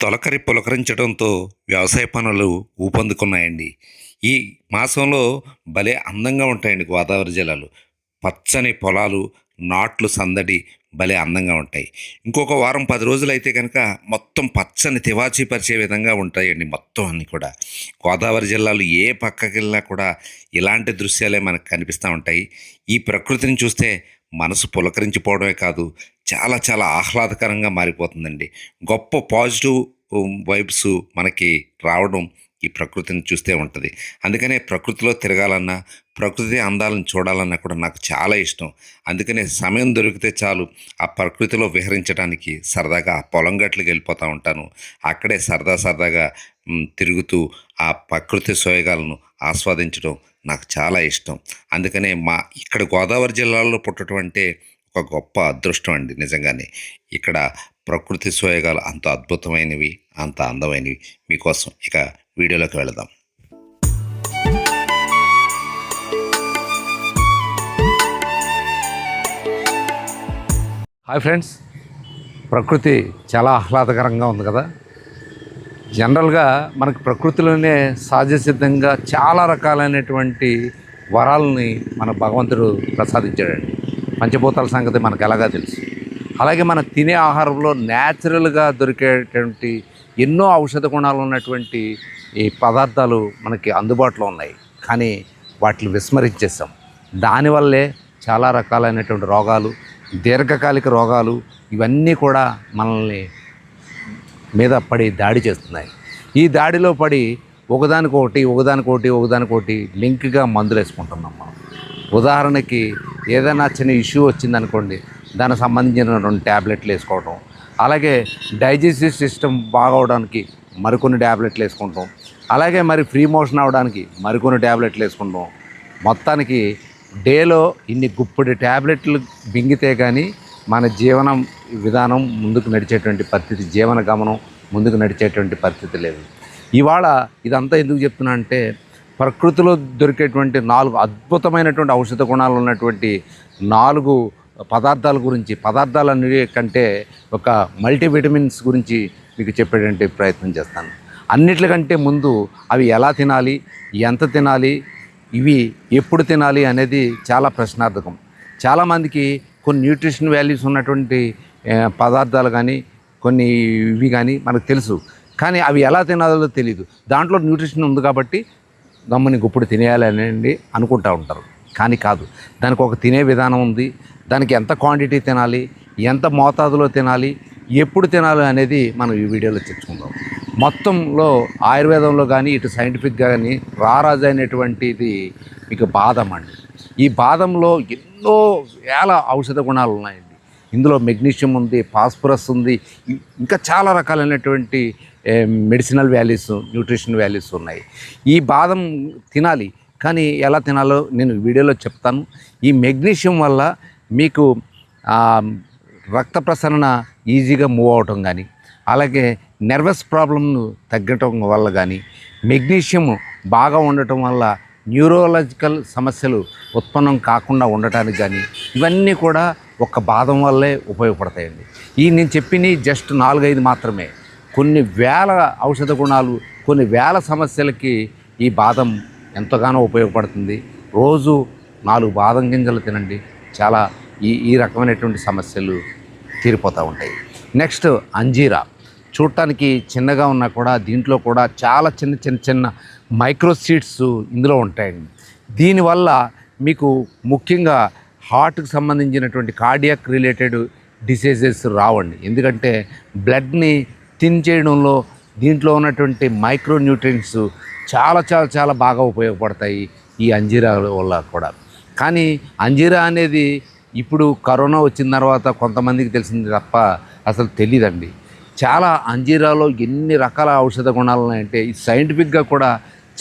తొలకరి పులకరించడంతో వ్యవసాయ పనులు ఊపందుకున్నాయండి. ఈ మాసంలో భలే అందంగా ఉంటాయండి గోదావరి జిల్లాలు. పచ్చని పొలాలు నాట్లు సందడి భలే అందంగా ఉంటాయి. ఇంకొక వారం పది రోజులు అయితే కనుక మొత్తం పచ్చని తివాచీ పరిచే విధంగా ఉంటాయండి మొత్తం అన్నీ కూడా. గోదావరి జిల్లాలో ఏ పక్కకి వెళ్ళినా కూడా ఇలాంటి దృశ్యాలే మనకు కనిపిస్తూ ఉంటాయి. ఈ ప్రకృతిని చూస్తే మనసు పులకరించిపోవడమే కాదు చాలా చాలా ఆహ్లాదకరంగా మారిపోతుందండి. గొప్ప పాజిటివ్ వైబ్స్ మనకి రావడం ఈ ప్రకృతిని చూస్తే ఉంటుంది. అందుకనే ప్రకృతిలో తిరగాలన్నా ప్రకృతి అందాలను చూడాలన్నా కూడా నాకు చాలా ఇష్టం. అందుకనే సమయం దొరికితే చాలు ఆ ప్రకృతిలో విహరించడానికి సరదాగా ఆ పొలం గట్లకి వెళ్ళిపోతూ ఉంటాను. అక్కడే సరదా సరదాగా తిరుగుతూ ఆ ప్రకృతి సోయగాలను ఆస్వాదించడం నాకు చాలా ఇష్టం. అందుకనే మా ఇక్కడ గోదావరి జిల్లాలో పుట్టడం అంటే ఒక గొప్ప అదృష్టం అండి నిజంగానే. ఇక్కడ ప్రకృతి సోయగాలు అంత అద్భుతమైనవి అంత అందమైనవి మీకోసం. ఇక వీడియోలోకి వెళదాం. Hi friends. ప్రకృతి చాలా ఆహ్లాదకరంగా ఉంది కదా. జనరల్గా మనకి ప్రకృతిలోనే సహజ సిద్ధంగా చాలా రకాలైనటువంటి వరాలని మన భగవంతుడు ప్రసాదించాడండి. పంచభూతాల సంగతి మనకు ఎలాగా తెలుసు. అలాగే మనం తినే ఆహారంలో న్యాచురల్గా దొరికేటువంటి ఎన్నో ఔషధ గుణాలు ఉన్నటువంటి ఈ పదార్థాలు మనకి అందుబాటులో ఉన్నాయి. కానీ వాటిని విస్మరించేసాం దానివల్లే చాలా రకాలైనటువంటి రోగాలు దీర్ఘకాలిక రోగాలు ఇవన్నీ కూడా మనల్ని మీద పడి దాడి చేస్తున్నాయి. ఈ దాడిలో పడి ఒకదానికొకటి ఒకదానికొకటి ఒకదానికొకటి లింక్గా మందులు వేసుకుంటున్నాం మనం. ఉదాహరణకి ఏదైనా చిన్న ఇష్యూ వచ్చిందనుకోండి దానికి సంబంధించిన రెండు ట్యాబ్లెట్లు వేసుకోవటం. అలాగే డైజెస్టివ్ సిస్టమ్ బాగవడానికి మరికొన్ని ట్యాబ్లెట్లు వేసుకుంటాం. అలాగే మరి ఫ్రీ మోషన్ అవడానికి మరికొన్ని ట్యాబ్లెట్లు వేసుకుంటాం. మొత్తానికి డేలో ఇన్ని గుప్పటి ట్యాబ్లెట్లు బింగితే కానీ మన జీవనం విధానం ముందుకు నడిచేటువంటి పరిస్థితి జీవన గమనం ముందుకు నడిచేటువంటి పరిస్థితి లేదు. ఇవాళ ఇదంతా ఎందుకు చెప్తున్నా అంటే ప్రకృతిలో దొరికేటువంటి నాలుగు అద్భుతమైనటువంటి ఔషధ గుణాలు ఉన్నటువంటి నాలుగు పదార్థాల గురించి పదార్థాలన్నిటి కంటే ఒక మల్టీవిటమిన్స్ గురించి మీకు చెప్పేటువంటి ప్రయత్నం చేస్తాను. అన్నిటికంటే ముందు అవి ఎలా తినాలి ఎంత తినాలి ఇవి ఎప్పుడు తినాలి అనేది చాలా ప్రశ్నార్థకం. చాలామందికి కొన్ని న్యూట్రిషన్ వాల్యూస్ ఉన్నటువంటి పదార్థాలు కానీ కొన్ని ఇవి కానీ మనకు తెలుసు. కానీ అవి ఎలా తినాలో తెలియదు దాంట్లో న్యూట్రిషన్ ఉంది కాబట్టి గమ్ముని గుప్పుడు తినేయాలి అనుకుంటూ ఉంటారు. కానీ కాదు. దానికి ఒక తినే విధానం ఉంది. దానికి ఎంత క్వాంటిటీ తినాలి? ఎంత మోతాదులో తినాలి? ఎప్పుడు తినాలి అనేది మనం ఈ వీడియోలో చర్చుకుందాం మొత్తంలో ఆయుర్వేదంలో కానీ ఇటు సైంటిఫిక్గా కానీ రారాజు అయినటువంటిది మీకు బాదం అండి. ఈ బాదంలో ఎన్నో వేల ఔషధ గుణాలు ఉన్నాయి ఇందులో మెగ్నీషియం ఉంది ఫాస్ఫరస్ ఉంది ఇంకా చాలా రకాలైనటువంటి మెడిసినల్ వాల్యూస్ న్యూట్రిషన్ వాల్యూస్ ఉన్నాయి. ఈ బాదం తినాలి కానీ ఎలా తినాలో నేను వీడియోలో చెప్తాను. ఈ మెగ్నీషియం వల్ల మీకు రక్త ప్రసరణ ఈజీగా మూవ్ అవటం కానీ అలాగే నర్వస్ ప్రాబ్లంను తగ్గటం వల్ల కానీ మెగ్నీషియం బాగా ఉండటం వల్ల న్యూరోలాజికల్ సమస్యలు ఉత్పన్నం కాకుండా ఉండటానికి కానీ ఇవన్నీ కూడా ఒక బాదం వల్లే ఉపయోగపడతాయండి. ఈ నేను చెప్పిన జస్ట్ నాలుగైదు మాత్రమే. కొన్ని వేల ఔషధ గుణాలు కొన్ని వేల సమస్యలకి ఈ బాదం ఎంతగానో ఉపయోగపడుతుంది. రోజు నాలుగు బాదం గింజలు తినండి. చాలా ఈ ఈ రకమైనటువంటి సమస్యలు తీరిపోతూ ఉంటాయి. నెక్స్ట్ అంజీరా. చూడటానికి చిన్నగా ఉన్నా కూడా దీంట్లో కూడా చాలా చిన్న చిన్న చిన్న మైక్రో సీడ్స్ ఇందులో ఉంటాయండి. దీనివల్ల మీకు ముఖ్యంగా హార్ట్కి సంబంధించినటువంటి కార్డియాక్ రిలేటెడ్ డిసీజెస్ రావండి. ఎందుకంటే బ్లడ్ని థిన్ చేయడంలో దీంట్లో ఉన్నటువంటి మైక్రో న్యూట్రియంట్స్ చాలా చాలా చాలా బాగా ఉపయోగపడతాయి ఈ అంజీరా వల్ల కూడా. కానీ అంజీరా అనేది ఇప్పుడు కరోనా వచ్చిన తర్వాత కొంతమందికి తెలిసింది తప్ప అసలు తెలియదండి చాలా అంజీరాలో ఎన్ని రకాల ఔషధ గుణాలు ఉన్నాయంటే ఈ సైంటిఫిక్గా కూడా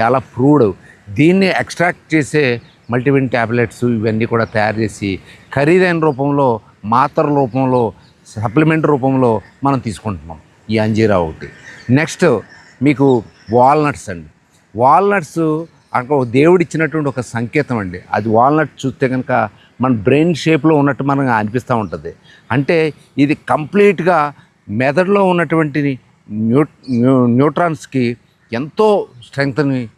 చాలా ప్రూవ్డ్. దీన్ని ఎక్స్ట్రాక్ట్ చేసే మల్టీవిన్ ట్యాబ్లెట్స్ ఇవన్నీ కూడా తయారు చేసి ఖరీదైన రూపంలో మాత్ర రూపంలో సప్లిమెంట్ రూపంలో మనం తీసుకుంటున్నాం ఈ అంజీరా ఒకటి. నెక్స్ట్ మీకు వాల్నట్స్ అండి. వాల్నట్స్ అక్కడ ఒక దేవుడు ఇచ్చినటువంటి ఒక సంకేతం అండి. అది వాల్నట్ చూస్తే కనుక మన బ్రెయిన్ షేప్లో ఉన్నట్టు మనకు అనిపిస్తూ ఉంటుంది. అంటే ఇది కంప్లీట్గా మెదడులో ఉన్నటువంటి న్యూ న్యూ న్యూట్రాన్స్కి ఎంతో స్ట్రెంగ్త్ని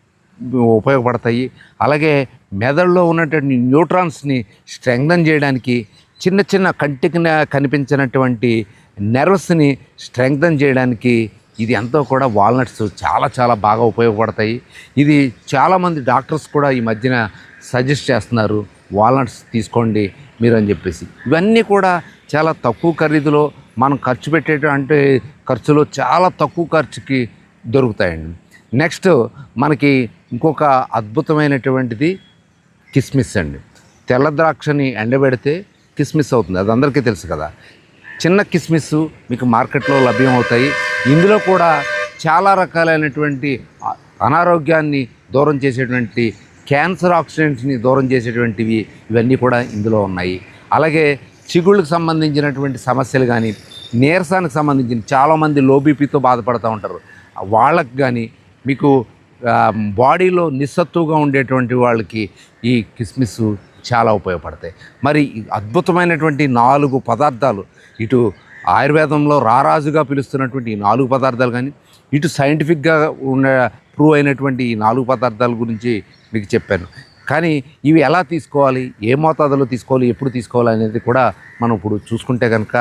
ఉపయోగపడతాయి. అలాగే మెదడులో ఉన్నటువంటి న్యూట్రాన్స్ని స్ట్రెంగ్థన్ చేయడానికి చిన్న చిన్న కంటికి కనిపించినటువంటి నెర్వస్ని స్ట్రెంగ్థన్ చేయడానికి ఇది ఎంతో కూడా వాల్నట్స్ చాలా చాలా బాగా ఉపయోగపడతాయి. ఇది చాలామంది డాక్టర్స్ కూడా ఈ మధ్యన సజెస్ట్ చేస్తున్నారు. వాల్నట్స్ తీసుకోండి మీరు అని చెప్పేసి. ఇవన్నీ కూడా చాలా తక్కువ ఖరీదులో మనం ఖర్చు పెట్టేటువంటి ఖర్చులో చాలా తక్కువ ఖర్చుకి దొరుకుతాయండి. నెక్స్ట్ మనకి ఇంకొక అద్భుతమైనటువంటిది కిస్మిస్ అండి. తెల్ల ద్రాక్షని ఎండబెడితే కిస్మిస్ అవుతుంది. అది అందరికీ తెలుసు కదా. చిన్న కిస్మిస్ మీకు మార్కెట్లో లభ్యం అవుతాయి ఇందులో కూడా చాలా రకాలైనటువంటి అనారోగ్యాన్ని దూరం చేసేటువంటి క్యాన్సర్ ఆక్సిడెంట్స్ని దూరం చేసేటువంటివి ఇవన్నీ కూడా ఇందులో ఉన్నాయి. అలాగే చిగుళ్ళకు సంబంధించినటువంటి సమస్యలు కానీ నీరసానికి సంబంధించిన చాలామంది లో బీపీతో బాధపడుతూ ఉంటారు. వాళ్ళకి కానీ మీకు బాడీలో నిస్సత్తుగా ఉండేటువంటి వాళ్ళకి ఈ కిస్మిస్ చాలా ఉపయోగపడతాయి. మరి అద్భుతమైనటువంటి నాలుగు పదార్థాలు ఇటు ఆయుర్వేదంలో రారాజుగా పిలుస్తున్నటువంటి ఈ నాలుగు పదార్థాలు కానీ ఇటు సైంటిఫిక్గా ఉన్న ప్రూవ్ అయినటువంటి ఈ నాలుగు పదార్థాల గురించి మీకు చెప్పాను. కానీ ఇవి ఎలా తీసుకోవాలి ఏ మోతాదులో తీసుకోవాలి ఎప్పుడు తీసుకోవాలి అనేది కూడా మనం ఇప్పుడు చూసుకుంటే కనుక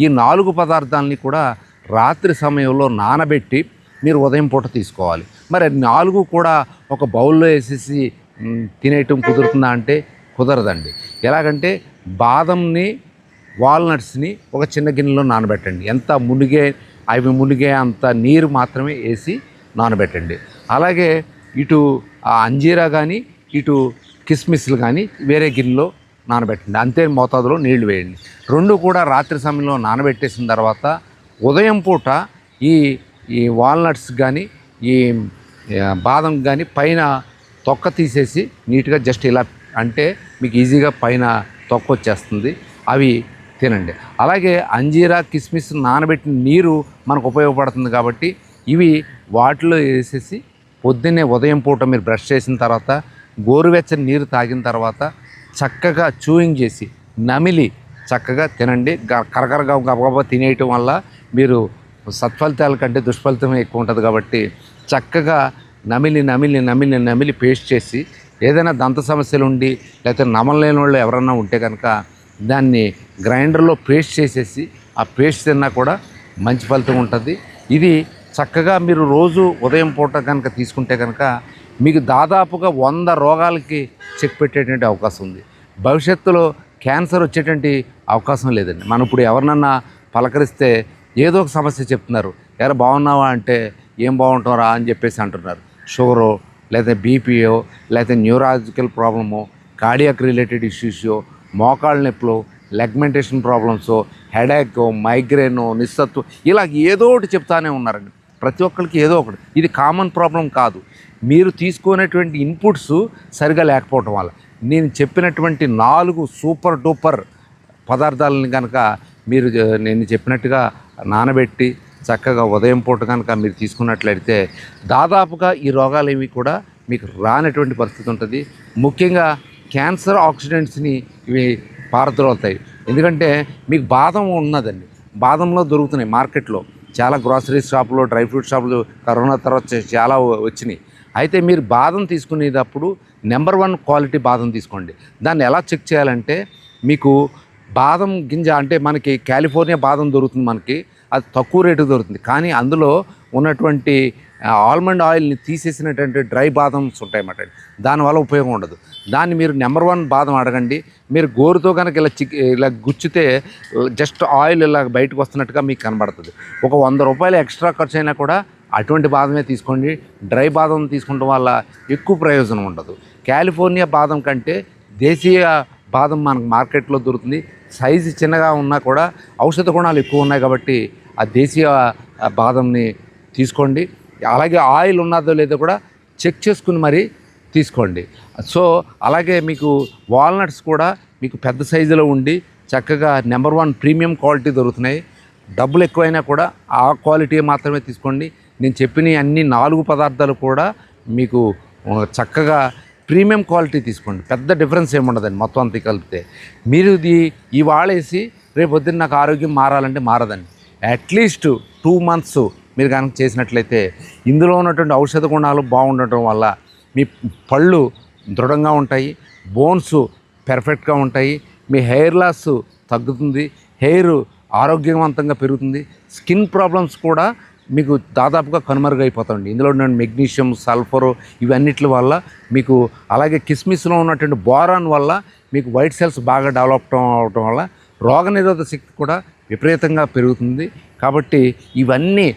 ఈ నాలుగు పదార్థాలని కూడా రాత్రి సమయంలో నానబెట్టి మీరు ఉదయం పూట తీసుకోవాలి. మరి నాలుగు కూడా ఒక బౌల్లో వేసేసి తినేయటం కుదురుతుందా అంటే కుదరదండి. ఎలాగంటే బాదంని వాల్నట్స్ని ఒక చిన్న గిన్నెలో నానబెట్టండి. ఎంత మునిగే అవి మునిగే అంత నీరు మాత్రమే వేసి నానబెట్టండి. అలాగే ఇటు ఆ అంజీరా కానీ ఇటు కిస్మిస్లు కానీ వేరే గిన్నెలో నానబెట్టండి. అంతే మోతాదులో నీళ్ళు వేయండి. రెండు కూడా రాత్రి సమయంలో నానబెట్టేసిన తర్వాత ఉదయం పూట ఈ ఈ వాల్నట్స్ కానీ ఈ బాదం కానీ పైన తొక్క తీసేసి నీట్గా జస్ట్ ఇలా అంటే మీకు ఈజీగా పైన తొక్క వచ్చేస్తుంది. అవి తినండి. అలాగే అంజీరా కిస్మిస్ నానబెట్టిన నీరు మనకు ఉపయోగపడుతుంది కాబట్టి ఇవి వాటిలో వేసేసి పొద్దున్నే ఉదయం పూట మీరు బ్రష్ చేసిన తర్వాత గోరువెచ్చని నీరు తాగిన తర్వాత చక్కగా చూయింగ్ చేసి నమిలి చక్కగా తినండి. గ- కరకరగా గబగబా తినేయటం వల్ల మీరు సత్ఫలితాల కంటే దుష్ఫలితం ఎక్కువ ఉంటుంది కాబట్టి చక్కగా నమిలి నమిలి నమిలి నమిలి పేస్ట్ చేసి ఏదైనా దంత సమస్యలు ఉండి లేకపోతే నమలలేని వాళ్ళు ఎవరన్నా ఉంటే కనుక దాన్ని గ్రైండర్లో పేస్ట్ చేసేసి ఆ పేస్ట్ తిన్నా కూడా మంచి ఫలితం ఉంటుంది. ఇది చక్కగా మీరు రోజు ఉదయం పూట కనుక తీసుకుంటే కనుక మీకు దాదాపుగా వంద రోగాలకి చెక్ పెట్టేటువంటి అవకాశం ఉంది. భవిష్యత్తులో క్యాన్సర్ వచ్చేటువంటి అవకాశం లేదండి. మనం ఇప్పుడు ఎవరినన్నా పలకరిస్తే ఏదో ఒక సమస్య చెప్తున్నారు. ఎరా బాగున్నావా? అంటే ఏం బాగుంటారా అని చెప్పేసి అంటున్నారు. షుగరు లేదా బీపీయో లేదా న్యూరాలజికల్ ప్రాబ్లమో కార్డియాక్ రిలేటెడ్ ఇష్యూస్ మోకాళ్ళ నొప్పులు లెగ్మెంటేషన్ ప్రాబ్లమ్స్ హెడేక్ మైగ్రేన్ నిస్సత్వం ఇలా ఏదో ఒకటి చెప్తానే ఉన్నారండి. ప్రతి ఒక్కరికి ఏదో ఒకటి. ఇది కామన్ ప్రాబ్లం కాదు. మీరు తీసుకునేటువంటి ఇన్పుట్స్ సరిగా లేకపోవటం వల్ల. నేను చెప్పినటువంటి నాలుగు సూపర్ డూపర్ పదార్థాలను కనుక మీరు నేను చెప్పినట్టుగా నానబెట్టి చక్కగా ఉదయం పూట కనుక మీరు తీసుకున్నట్లయితే దాదాపుగా ఈ రోగాలు ఏవి కూడా మీకు రానటువంటి పరిస్థితి ఉంటుంది. ముఖ్యంగా క్యాన్సర్ ఆక్సిడెంట్స్ని ఇవి పారద్రోలుతాయి. ఎందుకంటే మీకు బాదం ఉన్నదండి. బాదంలో దొరుకుతున్నాయి మార్కెట్లో. చాలా గ్రాసరీ షాపులు డ్రై ఫ్రూట్ షాపులు కరోనా తర్వాత చాలా వచ్చినాయి. అయితే మీరు బాదం తీసుకునేటప్పుడు నెంబర్ వన్ క్వాలిటీ బాదం తీసుకోండి. దాన్ని ఎలా చెక్ చేయాలంటే మీకు బాదం గింజ అంటే మనకి కాలిఫోర్నియా బాదం దొరుకుతుంది మనకి. అది తక్కువ రేటు దొరుకుతుంది. కానీ అందులో ఉన్నటువంటి ఆల్మండ్ ఆయిల్ని తీసేసినటువంటి డ్రై బాదమ్స్ ఉంటాయన్నమాట దానివల్ల ఉపయోగం ఉండదు. దాన్ని మీరు నెంబర్ వన్ బాదం అడగండి. మీరు గోరుతో కనుక ఇలా చిక్ ఇలా గుచ్చితే జస్ట్ ఆయిల్ ఇలా బయటకు వస్తున్నట్టుగా మీకు కనబడుతుంది. ఒక వంద రూపాయలు ఎక్స్ట్రా ఖర్చు అయినా కూడా అటువంటి బాదమే తీసుకోండి. డ్రై బాదం తీసుకోవడం వల్ల ఎక్కువ ప్రయోజనం ఉండదు. కాలిఫోర్నియా బాదం కంటే దేశీయ బాదం మనకు మార్కెట్లో దొరుకుతుంది. సైజు చిన్నగా ఉన్నా కూడా ఔషధ గుణాలు ఎక్కువ ఉన్నాయి కాబట్టి ఆ దేశీయ బాదంని తీసుకోండి. అలాగే ఆయిల్ ఉన్నదో లేదో కూడా చెక్ చేసుకుని మరి తీసుకోండి. సో అలాగే మీకు వాల్నట్స్ కూడా మీకు పెద్ద సైజులో ఉండి చక్కగా నెంబర్ వన్ ప్రీమియం క్వాలిటీ దొరుకుతున్నాయి. డబ్బులు ఎక్కువైనా కూడా ఆ క్వాలిటీ మాత్రమే తీసుకోండి. నేను చెప్పిన అన్ని నాలుగు పదార్థాలు కూడా మీకు చక్కగా ప్రీమియం క్వాలిటీ తీసుకోండి. పెద్ద డిఫరెన్స్ ఏముండదండి. మొత్తం అంతా కలిపితే. మీరు ఇది ఇవాళ వేసి రేపు పొద్దున్న నాకు ఆరోగ్యం మారాలంటే మారదండి. అట్లీస్ట్ టూ మంత్స్ మీరు కనుక చేసినట్లయితే ఇందులో ఉన్నటువంటి ఔషధ గుణాలు బాగుండటం వల్ల మీ పళ్ళు దృఢంగా ఉంటాయి. బోన్స్ పెర్ఫెక్ట్గా ఉంటాయి. మీ హెయిర్ లాస్ తగ్గుతుంది. హెయిర్ ఆరోగ్యవంతంగా పెరుగుతుంది. స్కిన్ ప్రాబ్లమ్స్ కూడా మీకు దాదాపుగా కనుమరుగైపోతుంది ఇందులో ఉన్న మెగ్నీషియం సల్ఫర్ ఇవన్నిటి వల్ల మీకు అలాగే కిస్మిస్లో ఉన్నటువంటి బోరాన్ వల్ల మీకు వైట్ సెల్స్ బాగా డెవలప్ అవడం వల్ల రోగనిరోధక శక్తి కూడా విపరీతంగా పెరుగుతుంది. కాబట్టి ఇవన్నీ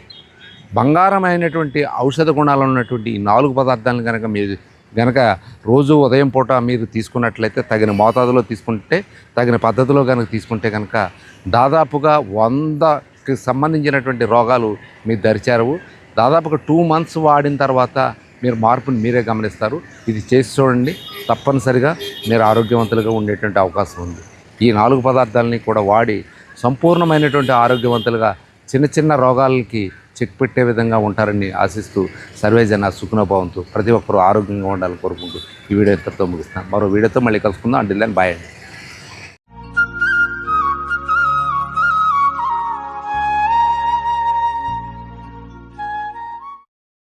బంగారమైనటువంటి ఔషధ గుణాలు ఉన్నటువంటి ఈ నాలుగు పదార్థాలను కనుక మీరు గనక రోజు ఉదయం పూట మీరు తీసుకున్నట్లయితే తగిన మోతాదులో తీసుకుంటే తగిన పద్ధతిలో కనుక తీసుకుంటే కనుక దాదాపుగా వంద సంబంధించినటువంటి రోగాలు మీ దరిచారవు. దాదాపుగా టూ మంత్స్ వాడిన తర్వాత మీరు మార్పుని మీరే గమనిస్తారు. ఇది చేసి చూడండి. తప్పనిసరిగా మీరు ఆరోగ్యవంతులుగా ఉండేటువంటి అవకాశం ఉంది. ఈ నాలుగు పదార్థాలని కూడా వాడి సంపూర్ణమైనటువంటి ఆరోగ్యవంతులుగా చిన్న చిన్న రోగాలకి చెక్ పెట్టే విధంగా ఉంటారని ఆశిస్తూ సర్వేజన సుఖనభావంతో ప్రతి ఒక్కరూ ఆరోగ్యంగా ఉండాలని కోరుకుంటూ ఈ వీడియో ఇంతతో ముగిస్తాను మరో వీడియోతో మళ్ళీ కలుసుకుందాం. అండి బాయ్ అండి